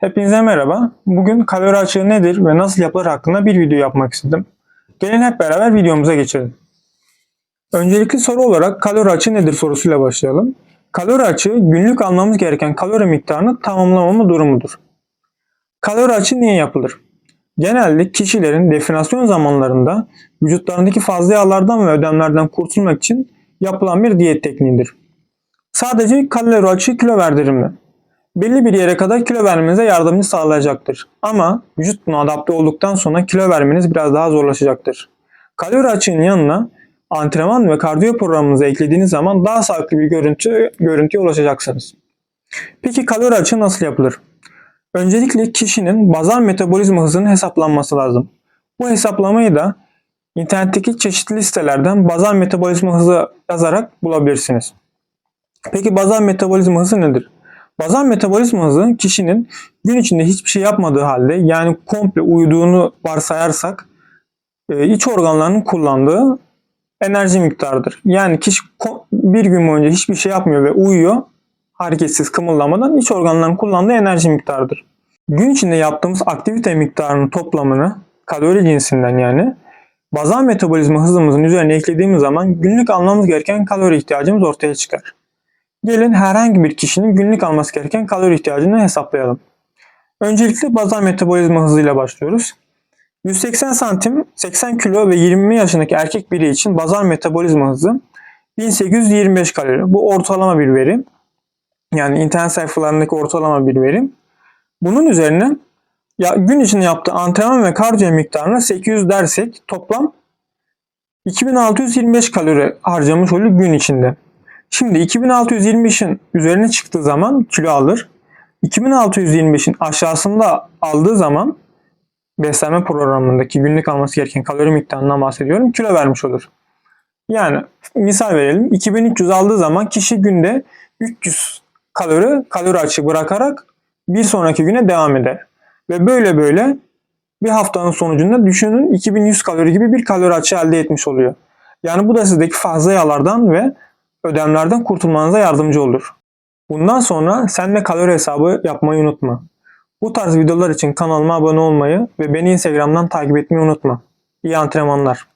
Hepinize merhaba. Bugün kalori açığı nedir ve nasıl yapılır hakkında bir video yapmak istedim. Gelin hep beraber videomuza geçelim. Öncelikli soru olarak kalori açığı nedir sorusuyla başlayalım. Kalori açığı günlük almamız gereken kalori miktarını tamamlamama durumudur. Kalori açığı niye yapılır? Genelde kişilerin definasyon zamanlarında vücutlarındaki fazla yağlardan ve ödemlerden kurtulmak için yapılan bir diyet tekniğidir. Sadece kalori açığı kilo verdirir mi? Belli bir yere kadar kilo vermenize yardımcı sağlayacaktır. Ama vücut buna adapte olduktan sonra kilo vermeniz biraz daha zorlaşacaktır. Kalori açığının yanına antrenman ve kardiyo programınıza eklediğiniz zaman daha sağlıklı bir görüntü, görüntüye ulaşacaksınız. Peki kalori açığı nasıl yapılır? Öncelikle kişinin bazal metabolizma hızının hesaplanması lazım. Bu hesaplamayı da internetteki çeşitli sitelerden bazal metabolizma hızı yazarak bulabilirsiniz. Peki bazal metabolizma hızı nedir? Bazal metabolizma hızı kişinin gün içinde hiçbir şey yapmadığı halde yani komple uyuduğunu varsayarsak e, iç organlarının kullandığı enerji miktarıdır. Yani kişi bir gün boyunca hiçbir şey yapmıyor ve uyuyor hareketsiz kımıldamadan iç organların kullandığı enerji miktarıdır. Gün içinde yaptığımız aktivite miktarının toplamını kalori cinsinden yani bazal metabolizma hızımızın üzerine eklediğimiz zaman günlük almamız gereken kalori ihtiyacımız ortaya çıkar. Gelin herhangi bir kişinin günlük alması gereken kalori ihtiyacını hesaplayalım. Öncelikle bazal metabolizma hızıyla başlıyoruz. 180 santim, 80 kilo ve 20 yaşındaki erkek biri için bazal metabolizma hızı 1825 kalori. Bu ortalama bir veri. Yani internet sayfalarındaki ortalama bir veri. Bunun üzerine ya gün içinde yaptığı antrenman ve kardiyo miktarına 800 dersek toplam 2625 kalori harcamış oluyor gün içinde. Şimdi 2625'in üzerine çıktığı zaman kilo alır. 2625'in aşağısında aldığı zaman beslenme programındaki günlük alması gereken kalori miktarından bahsediyorum. Kilo vermiş olur. Yani misal verelim. 2300 aldığı zaman kişi günde 300 kalori kalori açığı bırakarak bir sonraki güne devam eder. Ve böyle böyle bir haftanın sonucunda düşünün 2100 kalori gibi bir kalori açığı elde etmiş oluyor. Yani bu da sizdeki fazla yağlardan ve ödemlerden kurtulmanıza yardımcı olur. Bundan sonra sen de kalori hesabı yapmayı unutma. Bu tarz videolar için kanalıma abone olmayı ve beni Instagram'dan takip etmeyi unutma. İyi antrenmanlar.